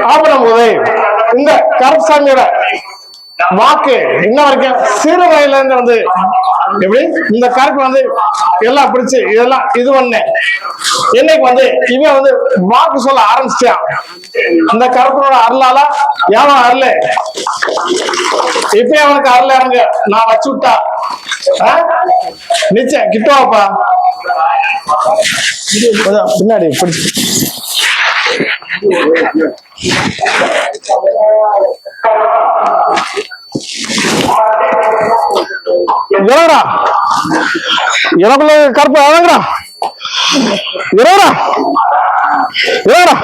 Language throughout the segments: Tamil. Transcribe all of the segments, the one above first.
சாப்பிடும் போது இந்த கருப்பசாமியோட வாக்கு இன்ன வரைக்கும் சிறு வயதுல இருந்து வந்து எப்படி? இந்த கருப்பு வந்து எல்லாம் பிடிச்சு இதெல்லாம் இது பண்ணு. என்னைக்கு வந்து இவன் வந்து வாக்கு சொல்ல ஆரம்பிச்சிட்டான். இந்த கருப்பனோட அருளால ஏன் அருள். இப்ப அவனுக்கு அருள் இறங்க. நான் வச்சு விட்டா. ஆ? நிச்சயம். கிட்டவாப்பா பின்னாடி பிடிச்சு. இறங்குடா எனக்குள்ள கருப்பு இறங்குடா இறங்குடா இறங்குடா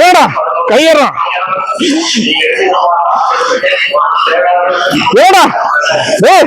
ஏடா கையறா ஏடா டேய்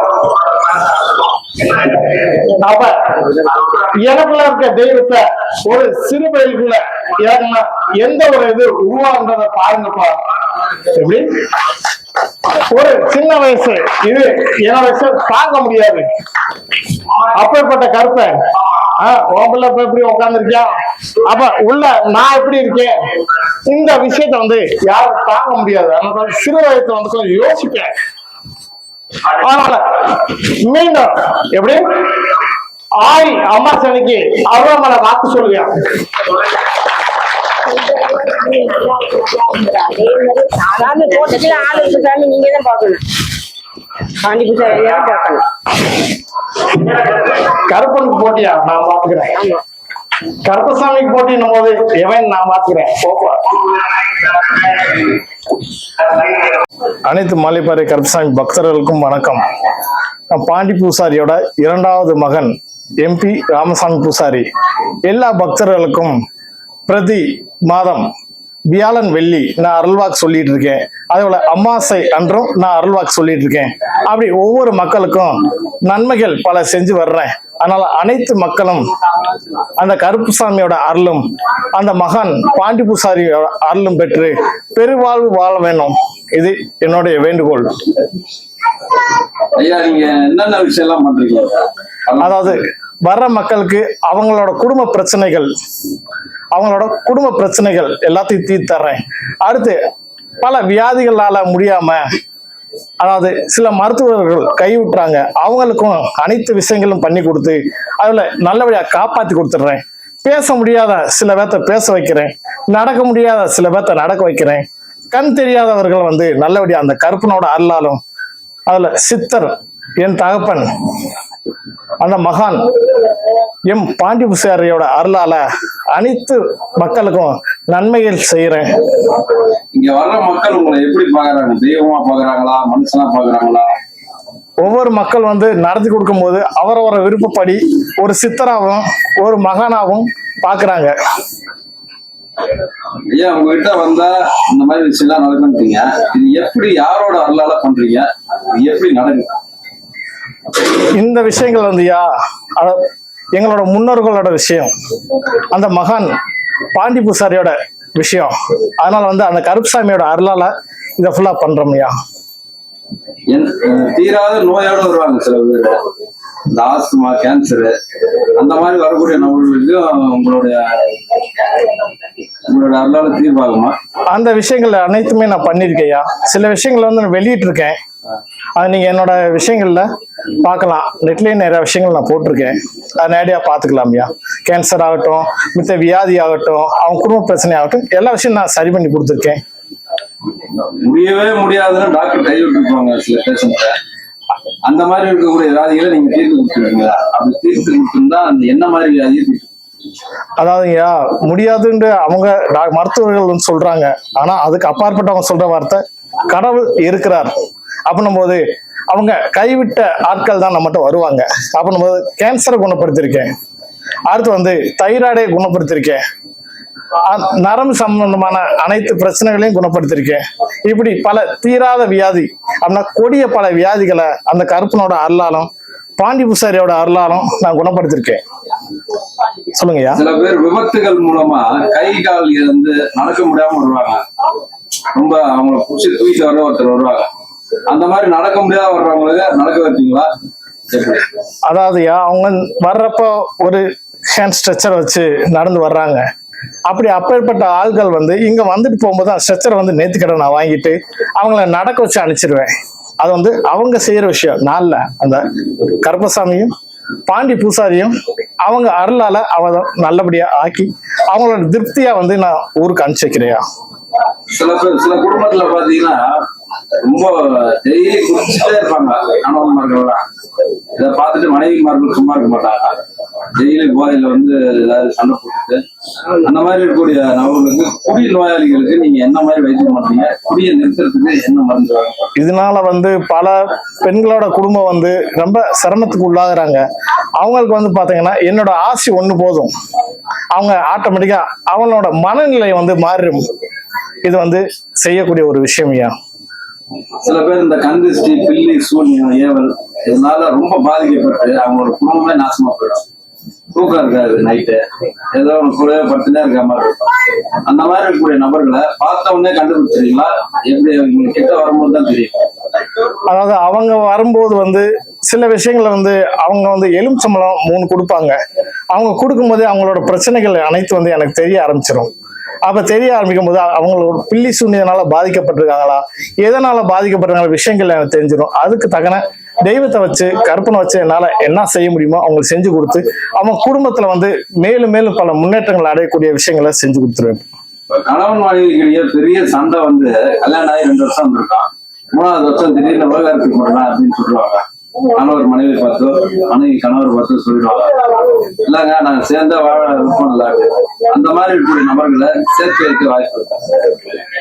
அப்ப எனக்குள்ள இருக்க தெய்வத்தை ஒரு சிறு பயிலுக்குள்ள இறங்குனா எந்த ஒரு இது உருவாகுன்றத பாருங்கப்பா. எப்படி? ஒரு சின்ன வயசு. இது என் வயசு தாங்க முடியாது. அப்பேற்பட்ட கருத்தை உன் இப்ப எப்படி உட்காந்துருக்கியா அப்ப உள்ள நான் எப்படி இருக்கேன்? இந்த விஷயத்த வந்து யாரும் தாங்க முடியாது. அதனால சிறு வயசுல வந்து கொஞ்சம் யோசிப்பேன். அதனால மீண்டும் எப்படி? ஆய் அம்மா சனிக்கு அருவாமலை வாக்கு ஆளு நீங்க தான் பார்க்கணும் பூசாரி தான் பார்க்கணும் கருப்பனுக்கு போட்டியா? நான் பாத்துக்கிறேன் கருப்பசாமிக்கு போட்டின்னும் போது எவன் நான் பாத்துக்கிறேன் போப்பா. அனைத்து மாலைப்பாறை கருப்பசாமி பக்தர்களுக்கும் வணக்கம். நான் பாண்டி பூசாரியோட இரண்டாவது மகன் எம்பி ராமசாமி பூசாரி எல்லா பக்தர்களுக்கும் பிரதி மாதம் வியாழன் வெள்ளி நான் அருள்வாக்கு சொல்லிட்டு இருக்கேன் அதே போல அமாவாசை அன்றும் நான் அருள்வாக்கு சொல்லிட்டு இருக்கேன் அப்படி ஒவ்வொரு மக்களுக்கும் நன்மைகள் பல செஞ்சு வர்றேன். அதனால அனைத்து மக்களும் அந்த கருப்புசாமியோட அருளும் அந்த மகன் பாண்டி பூசாரியோட அருளும் பெற்று பெருவாழ்வு வாழ வேணும். இது என்னுடைய வேண்டுகோள். ஐயா நீங்க என்னென்ன விஷயம் எல்லாம் பண்றீங்க? அதாவது வர்ற மக்களுக்கு அவங்களோட குடும்ப பிரச்சனைகள் அவங்களோட குடும்ப பிரச்சனைகள் எல்லாத்தையும் தீர்த்தர்றேன் அடுத்து பல வியாதிகளால முடியாம அதாவது சில மருத்துவர்கள் கைவிட்டுறாங்க. அவங்களுக்கும் அனைத்து விஷயங்களும் பண்ணி கொடுத்து அதுல நல்லபடியா காப்பாற்றி கொடுத்துட்றேன். பேச முடியாத சில பேர்த்த பேச வைக்கிறேன். நடக்க முடியாத சில பேர்த்த நடக்க வைக்கிறேன். கண் தெரியாதவர்கள் வந்து நல்லபடியாக அந்த கருப்பனோட அருளாலும் அதுல சித்தர் என் தகப்பன் அந்த மகான் எம் பாண்டி பூசாரியோட அருளால அனைத்து மக்களுக்கும் நன்மைகள் செய்யறேன். இங்க வர்ற மக்கள் உங்களை எப்படி பாக்குறாங்க தெய்வமா பாக்குறாங்களா மனுஷனா பாக்குறாங்களா ஒவ்வொரு மக்கள் வந்து நடத்தி கொடுக்கும்போது அவரவர விருப்பப்படி ஒரு சித்தராகவும் ஒரு மகானாகவும் பார்க்கறாங்க. ஐயா உங்ககிட்ட வந்தா இந்த மாதிரி விஷயம் நடக்குன்றீங்க இது எப்படி யாரோட அருளால பண்றீங்க? எப்படி இந்த விஷயங்கள் வந்துயா? எங்களோட முன்னோர்களோட விஷயம். அந்த மகான் பாண்டி பூசாரியோட விஷயம். அதனால வந்து அந்த கருப்புசாமியோட அருளால இதை ஃபுல்லா பண்றோம்யா தீராத நோயோட வருவாங்க சில பேர். இந்த ஆஸ்துமா கேன்சரு அந்த மாதிரி வரக்கூடிய நபர்களுக்கு உங்களுடைய உங்களுடைய அருளால தீர்வாகுமா? அந்த விஷயங்கள் அனைத்துமே நான் பண்ணியிருக்கேன்யா சில விஷயங்கள் வந்து நான் வெளியிட்டிருக்கேன். அது நீங்க என்னோட விஷயங்கள்ல பார்க்கலாம். நெட்லயும் நிறைய விஷயங்கள் நான் போட்டிருக்கேன். அது நேரடியாக பார்த்துக்கலாம்யா கேன்சர் ஆகட்டும் மித்த வியாதி ஆகட்டும் அவங்க குடும்ப பிரச்சனை ஆகட்டும் எல்லா விஷயம் நான் சரி பண்ணி கொடுத்துருக்கேன். முடியவே முடியாதுன்னு டாக்டர் கை விட்டுருப்பாங்க சில பேஷண்ட அந்த மாதிரி இருக்கக்கூடிய வியாதிகளை நீங்க தீர்த்து கொடுத்துருக்கீங்களா அப்படி தீர்த்து கொடுத்துருந்தா அந்த என்ன மாதிரி வியாதியை அதாவதுயா முடியாதுன்னு அவங்க மருத்துவர்கள் சொல்றாங்க. ஆனா அதுக்கு அப்பாற்பட்டவங்க சொல்ற வார்த்தை கடவுள் இருக்கிறார். அப்படின்னும் போது அவங்க கைவிட்ட ஆட்கள் தான் நம்மகிட்ட வருவாங்க. அப்போ போது கேன்சரை குணப்படுத்தியிருக்கேன். அடுத்து வந்து தைராய்டை குணப்படுத்தியிருக்கேன். நரம்பு சம்பந்தமான அனைத்து பிரச்சனைகளையும் குணப்படுத்தியிருக்கேன். இப்படி பல தீராத வியாதி அப்படின்னா கொடிய பல வியாதிகளை அந்த கருப்பனோட அருளாலும் பாண்டி பூசாரியோட அருளாலும் நான் குணப்படுத்தியிருக்கேன். சொல்லுங்கய்யா. சில பேர் விபத்துகள் மூலமா கை கால் இருந்து நடக்க முடியாம வருவாங்க. ரொம்ப அவங்களை பிடிச்சி தூக்கி வர ஒருத்தர் வருவாங்க. அந்த மாதிரி நடக்க முடியாத வர்றவங்களுக்கு நடக்க எப்படி அதாவதுயா அவங்க வர்றப்போ ஒரு ஹேண்ட் ஸ்ட்ரெச்சர் வச்சு நடந்து வர்றாங்க. அப்படி அப்பேற்பட்ட ஆள்கள் வந்து இங்க வந்துட்டு போகும்போது அந்த ஸ்ட்ரெச்சரை வந்து நேத்துக்கடை நான் வாங்கிட்டு அவங்கள நடக்க வச்சு அனுப்பிச்சிருவேன். அது வந்து அவங்க செய்யற விஷயம். நாள்ல அந்த கருப்பசாமியும் பாண்டி பூசாரியும் அவங்க அருளால அவ நல்லபடியா ஆக்கி அவங்களோட திருப்தியா வந்து நான் ஊருக்கு அனுப்பிச்சு வைக்கிறையா சில பேர் சில குடும்பத்துல பாத்தீங்கன்னா ரொம்ப டெய்லி குடிச்சுட்டே இருப்பாங்க. கணவன்மார்கள்லாம் இதை பார்த்துட்டு மனைவிமார்கள் சும்மா இருக்க மாட்டாங்க. டெய்லி போதையில வந்து ஏதாவது சண்டை போட்டுட்டு அந்த மாதிரி இருக்கக்கூடிய நபர்களுக்கு குடி நோயாளிகளுக்கு நீங்க என்ன மாதிரி வைத்தியம் பண்றீங்க? குடியை நிறுத்துறதுக்கு என்ன மருந்து இதனால வந்து பல பெண்களோட குடும்பம் வந்து ரொம்ப சிரமத்துக்கு உள்ளாகிறாங்க. அவங்களுக்கு வந்து பாத்தீங்கன்னா என்னோட ஆசி ஒண்ணு போதும். அவங்க ஆட்டோமேட்டிக்கா அவங்களோட மனநிலை வந்து மாறிடும் இது வந்து செய்யக்கூடிய ஒரு விஷயம் ஐயா. சில பேர் இந்த கந்திஷ்டி பில்லி சூன்யம் ஏவல் இதனால ரொம்ப பாதிக்கப்பட்டு அவங்களோட குடும்பமே நாசமா போயிடும். தூக்கம் இருக்காது நைட்டு ஏதோ ஒன்று கூடவே படுத்துனே இருக்க மாதிரி இருக்கும். அந்த மாதிரி இருக்கக்கூடிய நபர்களை பார்த்த உடனே கண்டுபிடிச்சிருக்கீங்களா எப்படி இவங்க கிட்ட வரும்போது தான் தெரியும். அதாவது அவங்க வரும்போது வந்து சில விஷயங்களை வந்து அவங்க வந்து எலும்பு சம்பளம் மூணு கொடுப்பாங்க. அவங்க கொடுக்கும்போது அவங்களோட பிரச்சனைகள் அனைத்து வந்து எனக்கு தெரிய ஆரம்பிச்சிடும் அப்ப தெரிய ஆரம்பிக்கும் போது அவங்களோட பில்லி சூன்யனால பாதிக்கப்பட்டிருக்காங்களா? எதனால பாதிக்கப்பட்டிருக்காங்க விஷயங்கள் எனக்கு தெரிஞ்சிடும் அதுக்கு தகன தெய்வத்தை வச்சு கற்பனை வச்சு என்னால என்ன செய்ய முடியுமோ அவங்களுக்கு செஞ்சு கொடுத்து அவங்க குடும்பத்துல வந்து மேலும் மேலும் பல முன்னேற்றங்கள் அடையக்கூடிய விஷயங்களை செஞ்சு கொடுத்துருவேன். கணவன் மனைவிக்கிடையே பெரிய சண்டை வந்து கல்யாணம் ஆகி ரெண்டு வருஷம் இருந்திருக்கான் மூணாவது வருஷம் திடீர்னு விவகாரத்துக்கு போடலாம் அப்படின்னு சொல்லுவாங்க. கணவர் மனைவி பார்த்து மனைவி கணவர் பார்த்து சொல்லிடுவாங்க. இல்லைங்க நாங்க சேர்ந்த வாழ விருப்பம் அந்த மாதிரி இருக்கக்கூடிய நபர்களை சேர்த்து வைக்க வாய்ப்பு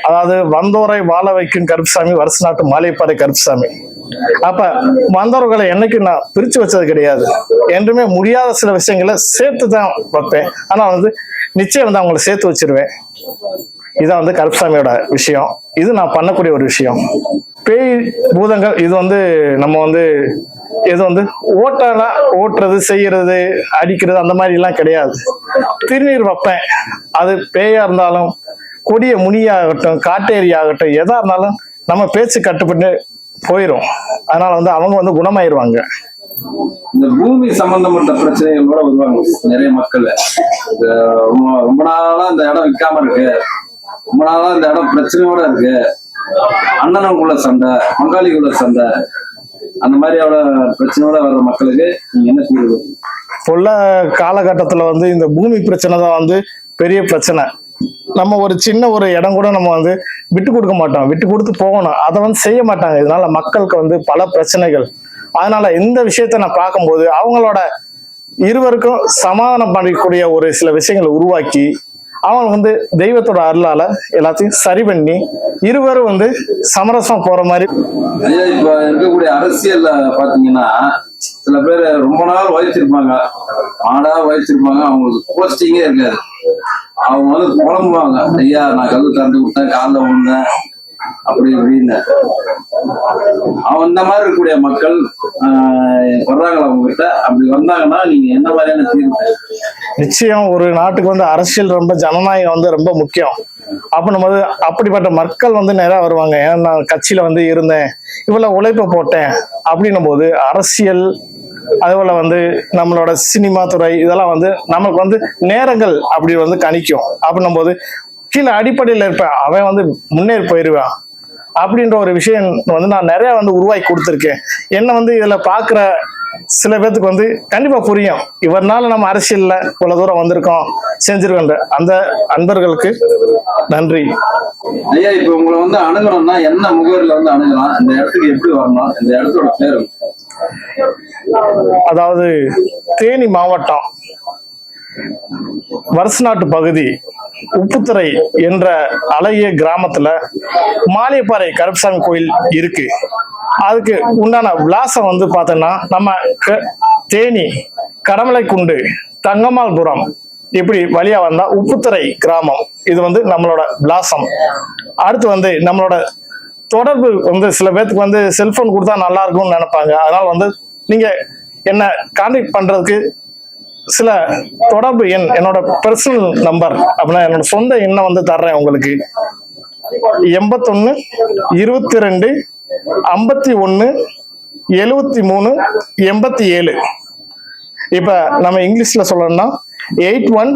அதாவது வந்தோரை வாழ வைக்கும் கருப்புசாமி வருஷ நாட்டு மாலைப்பாறை கருப்புசாமி. அப்ப வந்தவர்களை என்னைக்கு நான் பிரிச்சு வச்சது கிடையாது. என்றுமே முடியாத சில விஷயங்களை சேர்த்து தான் வைப்பேன். ஆனா வந்து நிச்சயம் வந்து அவங்களை சேர்த்து வச்சிருவேன். இதான் வந்து கருப்புசாமியோட விஷயம். இது நான் பண்ணக்கூடிய ஒரு விஷயம். பேய் பூதங்கள் இது வந்து நம்ம வந்து இது வந்து ஓட்டலாம் ஓட்டுறது செய்யறது அடிக்கிறது அந்த மாதிரி எல்லாம் கிடையாது. திருநீர் வைப்பேன். அது பேயா இருந்தாலும் கொடிய முனியாகட்டும் காட்டேரி ஆகட்டும் எதா இருந்தாலும் நம்ம பேச்சு கட்டுப்பட்டு போயிடும் அதனால வந்து அவங்க வந்து குணமாயிருவாங்க. இந்த பூமி சம்பந்தப்பட்ட பிரச்சனைகளோட வருவாங்க நிறைய மக்கள். ரொம்ப ரொம்ப நாளா இந்த இடம் விற்காம இருக்கு. ரொம்ப நாளா இந்த இடம் பிரச்சனையோட இருக்கு. அண்ணனுக்குள்ள சண்டை பங்காளிக்குள்ள சண்டை. அந்த மாதிரியோட பிரச்சனையோட வர்ற மக்களுக்கு நீங்க என்ன தீர்வு? உள்ள காலகட்டத்துல வந்து இந்த பூமி பிரச்சனை தான் வந்து பெரிய பிரச்சனை. நம்ம ஒரு சின்ன ஒரு இடம் கூட நம்ம வந்து விட்டு கொடுக்க மாட்டோம். விட்டு கொடுத்து போகணும். அதை வந்து செய்ய மாட்டாங்க. இதனால மக்களுக்கு வந்து பல பிரச்சனைகள். அதனால இந்த விஷயத்த நான் பார்க்கும்போது அவங்களோட இருவருக்கும் சமாதானம் பண்ணக்கூடிய ஒரு சில விஷயங்களை உருவாக்கி அவங்க வந்து தெய்வத்தோட அருளால எல்லாத்தையும் சரி பண்ணி இருவரும் வந்து சமரசம் போற மாதிரி. ஐயா இப்ப இருக்கக்கூடிய அரசியல்ல பாத்தீங்கன்னா சில பேர் ரொம்ப நாள் வகிச்சிருப்பாங்க ஆடா வகிச்சிருப்பாங்க அவங்களுக்கு போஸ்டிங்கே இருக்காது. அவங்க வந்து புலம்புவாங்க. ஐயா நான் கல் திறந்து கொடுத்தேன் காலில் விழுந்தேன் அப்படி இப்படின்னு. அந்த மாதிரி இருக்கக்கூடிய மக்கள் வர்றாங்களா உங்ககிட்ட? அப்படி வந்தாங்கன்னா நீங்க என்ன மாதிரியான தீர்வு? நிச்சயம் ஒரு நாட்டுக்கு வந்து அரசியல் ரொம்ப ஜனநாயகம் வந்து ரொம்ப முக்கியம். அப்படின்னும் நம்ம அப்படிப்பட்ட மக்கள் வந்து நேராக வருவாங்க. ஏன்னா நான் கட்சியில வந்து இருந்தேன். இவ்வளவு உழைப்பை போட்டேன். அப்படின்னும் போது அரசியல் அதுபோல் வந்து நம்மளோட சினிமா துறை இதெல்லாம் வந்து நமக்கு வந்து நேரங்கள் அப்படி வந்து கணிக்கும். அப்படின்னும் போது கீழே அடிப்படையில் இருப்பேன். அவன் வந்து முன்னேறி போயிடுவான் அப்படின்ற ஒரு விஷயம் வந்து நான் நிறைய வந்து உருவாக்கி கொடுத்துருக்கேன். என்ன வந்து இதுல பாக்குற சில பேர்த்துக்கு வந்து கண்டிப்பா புரியும். இவர்னால நம்ம அரசியல்ல இவ்வளவு தூரம் வந்திருக்கோம் செஞ்சிருக்கோன்ற அந்த அன்பர்களுக்கு நன்றி. ஐயா இப்ப உங்களை வந்து அணுகணும்னா என்ன முகவரில வந்து அணுகலாம்? இந்த இடத்துக்கு எப்படி வரணும் இந்த இடத்தோட பேரு அதாவது தேனி மாவட்டம். வருசநாட்டு பகுதி உப்புத்துறை என்ற அழகிய கிராமத்துல மாலியப்பாறை கருப்பசாமி கோயில் இருக்கு. அதுக்கு உண்டான விலாசம் வந்து பார்த்தோன்னா நம்ம க- தேனி கடமலைக்குண்டு தங்கம்மாள்புரம் இப்படி வழியா வந்தா உப்புத்துறை கிராமம். இது வந்து நம்மளோட விலாசம். அடுத்து வந்து நம்மளோட தொடர்பு வந்து சில பேர்த்துக்கு வந்து செல்போன் கொடுத்தா நல்லா இருக்கும்னு நினைப்பாங்க. அதனால வந்து நீங்க என்ன கான்டாக்ட் பண்றதுக்கு சில தொடர்பு எண் என்னோட பர்சனல் நம்பர் அப்படின்னா என்னோட சொந்த எண்ணை வந்து தர்றேன் உங்களுக்கு. எண்பத்தொன்னு இருபத்தி ரெண்டு ஐம்பத்தி ஒன்று எழுவத்தி மூணு எண்பத்தி ஏழு இப்போ நம்ம இங்கிலீஷில் சொல்லணும்னா eight one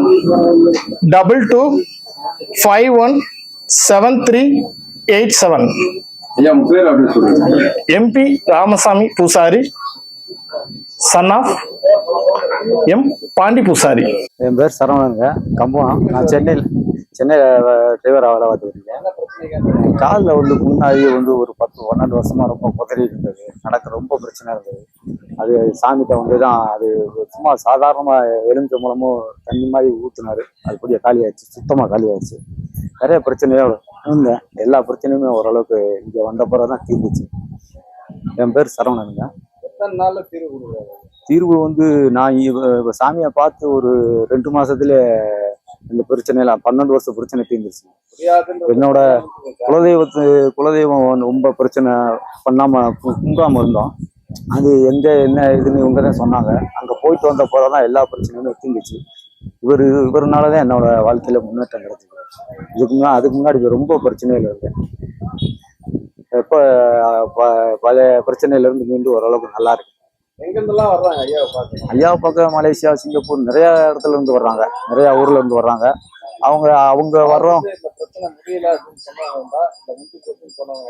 double two five one seven three eight seven. MP Ramasamy Poosari son of M Pandi பூசாரி என் பேர் சரவணனுங்க கம்பம். நான் சென்னையில் சென்னை டிரைவர் வேலை பார்த்துட்டு இருக்கேன். காலில் வந்து முன்னாடி வந்து ஒரு பத்து பன்னெண்டு வருஷமா ரொம்ப குதிரை இருந்தது. நடக்க ரொம்ப பிரச்சனை இருந்தது. அது சாமிகிட்ட வந்து தான் அது சும்மா சாதாரணமாக எலுமிச்சை மூலமும் தண்ணி மாதிரி ஊற்றுனாரு அது கூடிய காலியாச்சு சுத்தமாக காலியாச்சு நிறைய பிரச்சனையோட இருந்தேன். எல்லா பிரச்சனையுமே ஓரளவுக்கு இங்கே வந்த பிறகு தான் தீர்ந்துச்சு. என் பேர் சரவணனுங்க. தீர்வு தீர்வு வந்து நான் இவ- சாமியை பார்த்து ஒரு ரெண்டு மாசத்துல இந்த பிரச்சனையெல்லாம் பன்னெண்டு வருஷம் பிரச்சனை தீர்ந்துருச்சு. என்னோட குலதெய்வத்து குலதெய்வம் வந்து ரொம்ப பிரச்சனை பண்ணாம குங்காம இருந்தோம். அது எங்க என்ன இதுன்னு இவங்க தான் சொன்னாங்க. அங்க போயிட்டு வந்த போறதான் எல்லா பிரச்சனையுமே தீர்ந்துச்சு. இவர் இவருனால தான் என்னோட வாழ்க்கையில முன்னேற்றம் கிடைச்சது. இதுக்கு முன்னாடி அதுக்கு முன்னாடி ரொம்ப பிரச்சனையில இருந்தேன் எப்போ ப- பழைய பிரச்சனையில இருந்து மீண்டும் ஓரளவுக்கு நல்லா இருக்கு. எங்கிருந்தெல்லாம் வர்றாங்க ஐயாவை பார்த்து? ஐயா பக்கம் மலேசியா சிங்கப்பூர் நிறைய இடத்துல இருந்து வர்றாங்க. நிறைய ஊர்ல இருந்து வர்றாங்க. அவங்க அவங்க வர்றோம். பிரச்சனை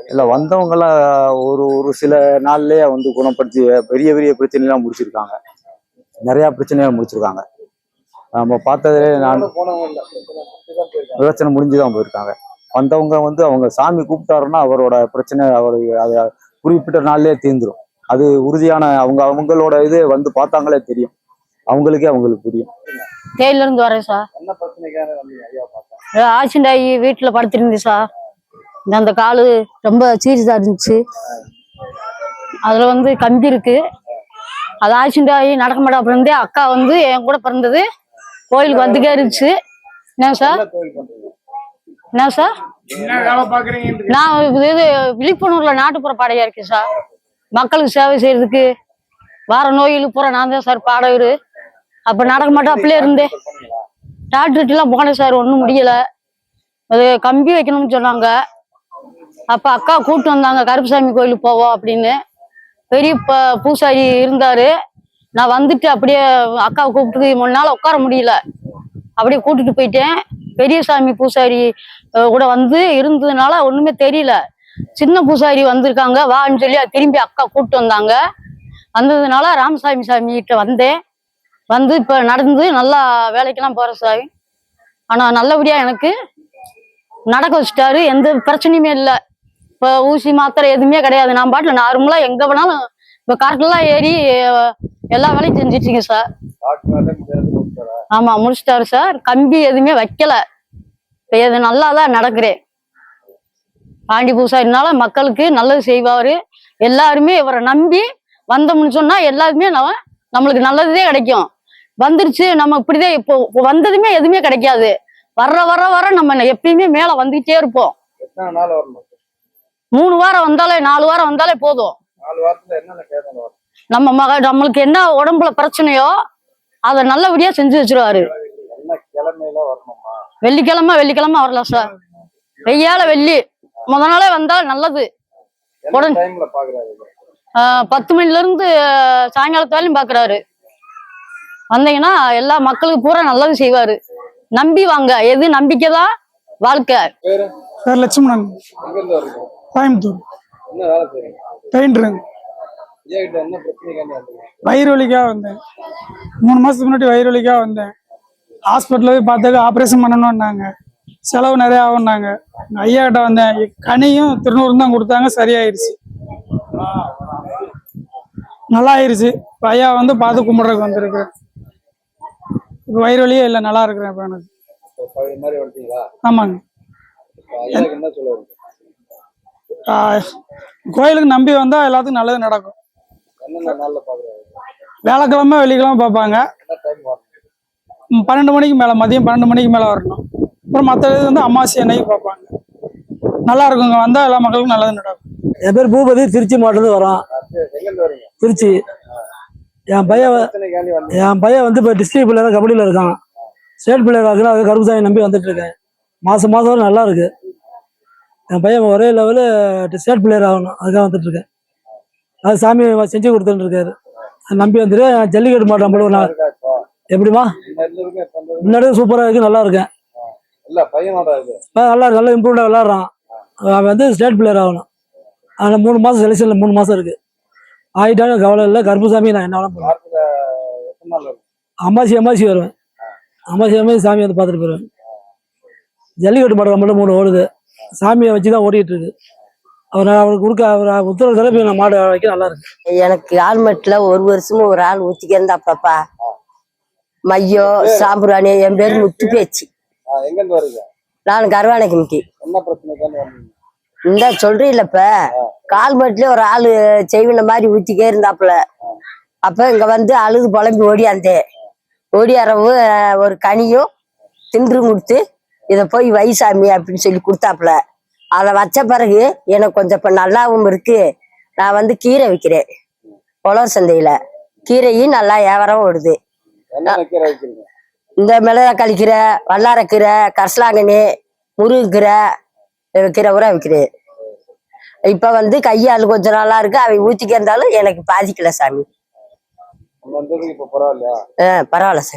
இல்ல வந்தவங்க எல்லாம் ஒரு ஒரு சில நாள்லயே வந்து குணப்படுத்தி பெரிய பெரிய பிரச்சனைலாம் முடிச்சிருக்காங்க. நிறைய பிரச்சனையா முடிச்சிருக்காங்க. நம்ம பார்த்ததுலே நான் பிரச்சனை முடிச்சு தான் போயிருக்காங்க. பிரச்சனை முடிஞ்சுதான் போயிருக்காங்க. வந்தவங்க வந்து அவங்க சாமி கூப்பிட்டாருன்னா அவரோட பிரச்சனை அவர் அதை குறிப்பிட்ட நாள்லயே தீர்ந்துரும். அது உறுதியான அவங்க அவங்களோட இது வந்து பார்த்தாங்களே தெரியும். அவங்களுக்கே அவங்களுக்கு புரியும். தேயில இருந்து வரேன் சார் ஆக்சிடென்ட் ஆகி வீட்டுல படுத்திருந்தேன் சார் அந்த காலு ரொம்ப சீரியஸா இருந்துச்சு. அதுல வந்து கம்பி இருக்கு. அது ஆக்சிடென்ட் ஆகி நடக்க மாட்டா இருந்தே அக்கா வந்து என் கூட பிறந்தது. கோயிலுக்கு வந்துட்டே இருந்துச்சு. என்ன சார் என்ன சார் நான் இது இது விழிப்புணர்வுல நாட்டுப்புற பாடையா இருக்கேன் சார் மக்களுக்கு சேவை செய்யறதுக்கு வார நோயில் பூரா நான் தான் சார் பாடகர் அப்போ நடக்க மாட்டேன் அப்படியே இருந்தேன். டாக்டர்கிட்டலாம் போனேன் சார் ஒன்றும் முடியலை. அது கம்பி வைக்கணும்னு சொன்னாங்க. அப்போ அக்கா கூப்பிட்டு வந்தாங்க கருப்புசாமி கோயிலுக்கு போவோம் அப்படின்னு. பெரிய ப- பூசாரி இருந்தார். நான் வந்துட்டு அப்படியே அக்காவை கூப்பிட்டு மூணு நாள் உட்கார முடியல. அப்படியே கூட்டிட்டு போயிட்டேன். பெரியசாமி பூசாரி கூட வந்து இருந்ததுனால ஒன்றுமே தெரியல. சின்ன பூசாரி வந்திருக்காங்க வான்னு சொல்லி திரும்பி அக்கா கூப்பிட்டு வந்தாங்க. வந்ததுனால ராமசாமி சாமி கிட்ட வந்தேன். வந்து இப்ப நடந்து நல்லா வேலைக்கெல்லாம் போறேன் சாமி. ஆனா நல்லபடியா எனக்கு நடக்க வச்சுட்டாரு. எந்த பிரச்சனையுமே இல்லை. இப்ப ஊசி மாத்திரை எதுவுமே கிடையாது. நான் பாட்டுல நார்மலா எங்க வேணாலும் இப்ப கரெக்டெல்லாம் ஏறி எல்லா வேலையும் செஞ்சிட்டீங்க சார் டாக்டர் முடியாது கொடுத்தாரா ஆமா முடிச்சிட்டாரு சார் கம்பி எதுவுமே வைக்கல. இப்ப இது நல்லா தான் நடக்கிறேன் பாண்டி பூசாரினால மக்களுக்கு நல்லது செய்வாரு. எல்லாருமே இவரை நம்பி வந்தோம்னு சொன்னா எல்லாருமே நம்ம நம்மளுக்கு நல்லதே கிடைக்கும். வந்துருச்சு நம்ம இப்படிதான் இப்போ வந்ததுமே எதுவுமே கிடைக்காது. வர்ற வர வர நம்ம எப்பயுமே மேல வந்துகிட்டே இருப்போம். மூணு வாரம் வந்தாலே நாலு வாரம் வந்தாலே போதும். நம்ம மக நம்மளுக்கு என்ன உடம்புல பிரச்சனையோ அதை நல்லபடியா செஞ்சு வச்சிருவாரு. வெள்ளிக்கிழமை வெள்ளிக்கிழமை வரலாம் சார். வெய்யால வெள்ளி. முத நாளே வந்தால் நல்லது. பத்து மணில இருந்து சாயங்காலத்து வரையும் பாக்குறாரு. வந்தீங்கன்னா எல்லா மக்களுக்கு பூரா நல்லது செய்வாரு. நம்பி வாங்க. எது நம்பிக்கைதான் வாழ்க்கை. பேரு? லட்சுமணன். கோயம்புத்தூர். பெயிண்டருங்க வயிறு வலிக்காக வந்தேன். மூணு மாசத்துக்கு முன்னாடி வயிறு வலிக்காக வந்தேன். ஹாஸ்பிட்டலில் போய் பார்த்தாக்க ஆப்ரேஷன் பண்ணணும்னாங்க. செலவு நிறைய ஆகும்னாங்க. ஐயாட்ட வந்தேன். கனியும் திருநூறு தான் கொடுத்தாங்க. சரியாயிருச்சு. நல்லா ஆயிருச்சு இப்போ ஐயா வந்து பார்த்து கும்பிட்றதுக்கு வந்திருக்கிறேன் இப்போ வயிறு வலியே இல்லை. நல்லா இருக்கிறேன் இப்போ எனக்கு. ஆமாங்க. கோயிலுக்கு நம்பி வந்தா எல்லாத்துக்கும் நல்லது நடக்கும். என்னென்ன வியாழக்கிழமை வெள்ளிக்கிழமை பார்ப்பாங்க. பன்னெண்டு மணிக்கு மேலே மதியம் பன்னெண்டு மணிக்கு மேலே வரணும். அப்புறம் மற்ற இது வந்து அமாவாசை அன்னைக்கு பார்ப்பாங்க. நல்லா இருக்குங்க வந்தால் எல்லா மக்களுக்கும் நல்லது நடக்கும். என் பேர் பூபதி. திருச்சி மாவட்டத்துலேருந்து வரோம். திருச்சி. என் பையன் என் பையன் வந்து இப்போ டிஸ்ட்ரிக்ட் பிள்ளையர் கபடியில் இருக்கான். ஸ்டேட் பிள்ளையர் ஆகுனா அது கருப்புசாமி நம்பி வந்துட்டு இருக்கேன் மாதம் மாதம் வரை நல்லா இருக்கு என் பையன் ஒரே லெவலு ஸ்டேட் பிளேயர் ஆகணும். அதுக்காக வந்துட்டு இருக்கேன் அது சாமி செஞ்சு கொடுத்துட்டு இருக்காரு அதை நம்பி வந்துட்டு ஜல்லிக்கட்டு மாட்டேன் போல நான் எப்படிமா முன்னாடி சூப்பராக இருக்கு. நல்லா இருக்கேன் இல்ல பையனோட இது இப்போ நல்லா நல்லா இம்ப்ரூவ்டாக விளாட்றான் அவன் வந்து ஸ்டேட் பிளேயர் ஆகணும். அதில் மூணு மாதம் செலெக்ஷனில் மூணு மாதம் இருக்கு. ஆகிட்டாலும் கவலை இல்லை கருப்புசாமி நான் என்ன பண்ணுவேன் அம்மாசி அம்மாசி வருவேன். அம்மாசி அம்மாசி சாமி வந்து பார்த்துட்டு போயிடுவேன். ஜல்லிக்கட்டு மாடு மட்டும் மூணு ஓடுது. சாமியை வச்சு தான் ஓடிட்டு இருக்கு. அவர் அவருக்கு கொடுக்க அவர் உத்தரவு தரப்பு நான் மாடு வைக்க நல்லா இருக்கு. எனக்கு ஆல்மெட்ல ஒரு வருஷமும் ஒரு ஆள் ஊத்திக்க இருந்தாப்பாப்பா மையோ சாம்பிராணி என் பேர் முத்து பேச்சு வரீங்க நான் கருவானை கமிட்டி என்ன பிரச்சனைக்காண்டி வந்தீங்க இந்த சொல்றீல்லப்ப கால்மட்லயே ஒரு ஆளு செய்வின மாதிரி ஊத்திக்கே இருந்தாப்புல. அப்ப இங்க வந்து அழுது புலம்பி ஓடியாந்தே. ஓடியாரவு ஒரு கனியும் தின்று கொடுத்து இத போய் வைசாமி அப்படின்னு சொல்லி கொடுத்தாப்புல. அதை வச்ச பிறகு எனக்கு கொஞ்சம் இப்ப நல்லாவும் இருக்கு. நான் வந்து கீரை விற்கிறேன் உழவர் சந்தையில. கீரையும் நல்லா வியாபாரம் ஓடுது. இந்த மிளகாய் கீரை வல்லாரக்கீரை கரிசலாங்கண்ணி முருங்கீரை கீரை கூட விற்கிறேன் இப்ப வந்து கையால் கொஞ்சம் நல்லா இருக்கு. அவை ஊத்திக்க இருந்தாலும் எனக்கு பாதிக்கல சாமி. ஆஹ் பரவாயில்ல சாமி.